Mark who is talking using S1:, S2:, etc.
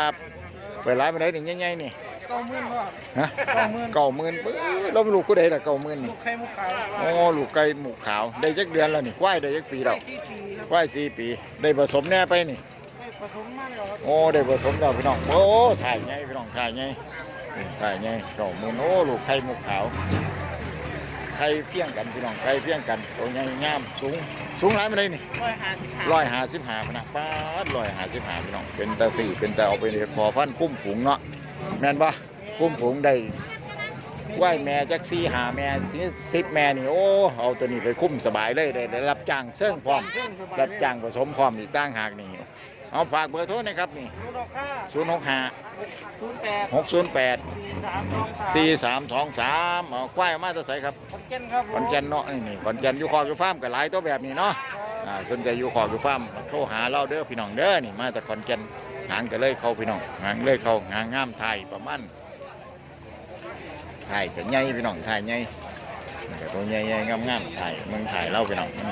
S1: ครับเปิดร้านมาได้หนึ่งใหญ่ๆนี่
S2: เก้าหมื่นพ่อ
S1: ฮะ
S2: เก้าหมื่น
S1: เก่าหมื่นปื้อเราไม่รู้ผู้ใดละเก่าหมื่น
S2: ลู
S1: นี่
S2: กไข่มุกขาว
S1: โอ้ลูกไก่หมูขาว ได้จักเดือนแล้วนี่ควายได้จักปีแล้ว
S2: สี่ปีครับ
S1: ควายสี่ปี ได้ผสมแน่ไปนี่
S2: ได้ผสมมากแล้วครับ
S1: โอ้ได้ผสมแล้วพี่น้องโอ้ถ่ายไงพี่น้องถ่ายไงถ่ายไงเก่าหมื่นโอ้ลูกไข่หมูขาว ไข่เพียงกันพี่น้องไข่เพียงกันตัวใหญ่งามสูงสูงหลายมาได้นี่
S2: ร้อยห้าสิบห้า
S1: ร้อยหาสิบหาพนักป้าดร้อยหาสิบหาพี่น้องเป็นตาสี่เป็นตาเอาไปเรียนพอพันธุ์คุ้มผงเนาะแม่นปะคุ้มผงได้ไหวแม่จักซี่หาแม่สิบแม่นี่โอ้เอาตัวนี้ไปคุ้มสบายเลยได้ได้รับจ้างเสื่องพร้อม
S2: เครื่องสบาย
S1: รับจ้างผสมพร้อมอีกตั้งหากนี่เอาฝากเบอร์โทรนะครับนี่
S2: ศูนย์หกห้า
S1: ศูนย์หกห้า
S2: ศูนย์แปด
S1: หกศูนย์แปด
S2: สี่สามสองสาม
S1: สี่สามสองสามเอาควายเอามาจะใส่ครับ
S2: ขอนแก่นครับผม
S1: ขอนแก่นเนาะไอ้นี่ขอนแก่นอยู่คอกอยู่ฟาร์มกับหลายตัวแบบนี้เนาะอ่าสนใจอยู่ขอบอยู่ฟาร์มโทรหาเราเด้อพี่น้องเด้อนี่มาแต่ขอนแก่นหางก็เลยเข้าพี่น้องหางเลยเข้าหางงามไทยประมาณไทยแต่ใหญ่พี่น้องไทยใหญ่นี่ก็ตัวใหญ่ๆงามๆไทยเมืองไทยเราพี่น้องนี่